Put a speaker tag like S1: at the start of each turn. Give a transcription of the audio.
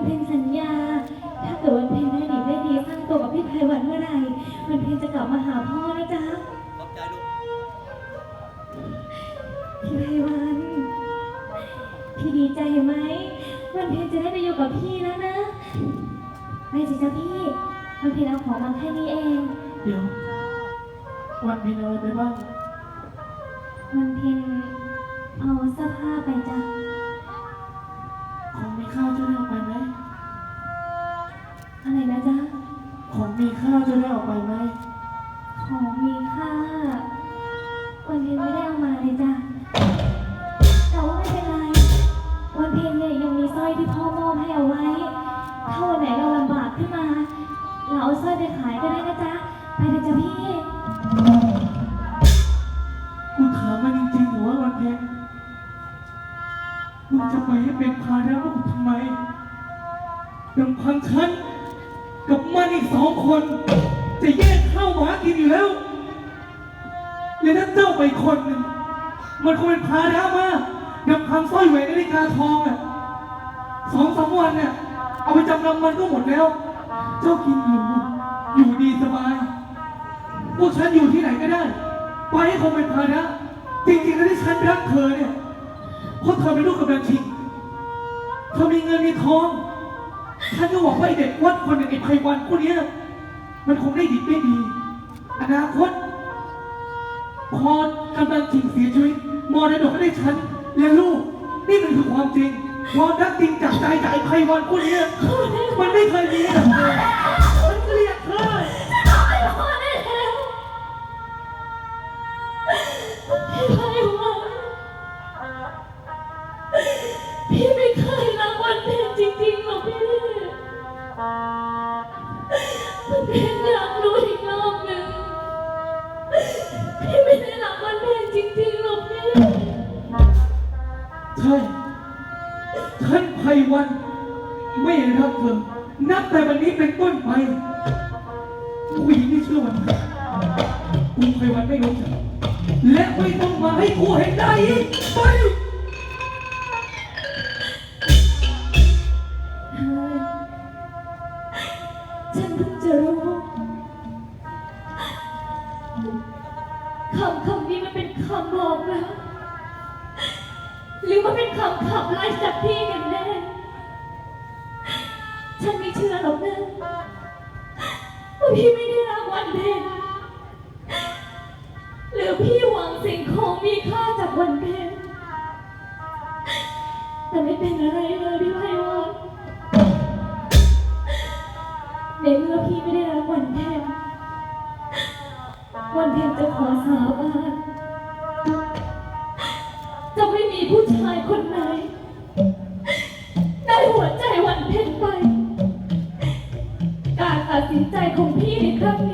S1: วันเพ็ญสัญญา ถ้าเกิดวันเพ็ญได้ดีได้ดีสร้างตัวกับพี่ไพวันเมื่อไหร่วันเพ็ญจะกลับมาหาพ่อนะจ๊ะ
S2: ขอบใจลูก
S1: พี่ไพวันพี่ดีใจไหมวันเพ็ญจะได้ไปอยู่กับพี่แล้วนะไม่สิจ๊ะพี่วันเพ็ญเอาของมาแค่นี้เอง
S3: เดี๋ยว วันมีอะไรไปบ้าง
S1: วันเพ็ญเอาเสื้อผ้าไปจ้ะ ถาม
S3: มันจริงๆหรือว่าวันเพ็ญมึงจะไปให้เป็นภาระขอกูทำไมลำพังฉันกับมันอีกสองคน จะแยกข้าวหมากินอยู่แล้วแล้วถ้าเจ้าไปคนหนึ่งมันคงเป็นภาระมากลำพังสร้อยแหวนนาฬิกาทองอะสองสามวันเนี่ยเอาไปจำนำมันก็หมดแล้ว เจ้ากินอยู่อยู่ดีสบายพวกฉันอยู่ที่ไหนก็ได้ ไปให้คงเป็นภาระจริงๆแล้วที่ฉันรักเธอเนี่ยเพราะเธอเป็นลูกกำลังชิงเธอมีเงินมีทองฉันก็หวังว่าไอ้เด็กวัดคนหนึ่งไอ้ไพวันคนเนี้ยมันคงได้ดีได้ดี อนาคตพอกำลังชิงเสียชีวิตมรดกให้ได้ฉันและลูก นี่มันคือความจริงความรักจริงจากใจจากไอ้ไพวันคนเนี้ยมันไม่เคยมีกับเธอ
S1: วันเพ็ญอยากรู้อีกรอบหนึ่งพี่ไม่ได้รักวันเพ็ญจริงๆหรอกพี่
S3: ใช่ฉันไพวัน ไม่รักเธอนับแต่วันนี้เป็นต้นไปผู้หญิงที่เชื่อวันเพ็ญกูไพวันไม่รู้จักและไม่ต้องมาให้กูเห็นได้อีกไป
S1: คำคำนี้มันเป็นคำบอกนะหรือว่าเป็นคำขับไล่จากพี่กันแน่ ฉันไม่เชื่อหรอกนะว่าพี่ไม่ได้รักวันเพ็ญหรือพี่หวังสิ่งของมีค่าจากวันเพ็ญแต่ไม่เป็นอะไรเลยพี่ไพวันในเมื่อพี่ไม่ได้รักวันเพ็ญ วันเพ็ญจะขอสาบานจะไม่มีผู้ชายคนไหนได้หัวใจวันเพ็ญไป การตัดสินใจของพี่ในครั้ง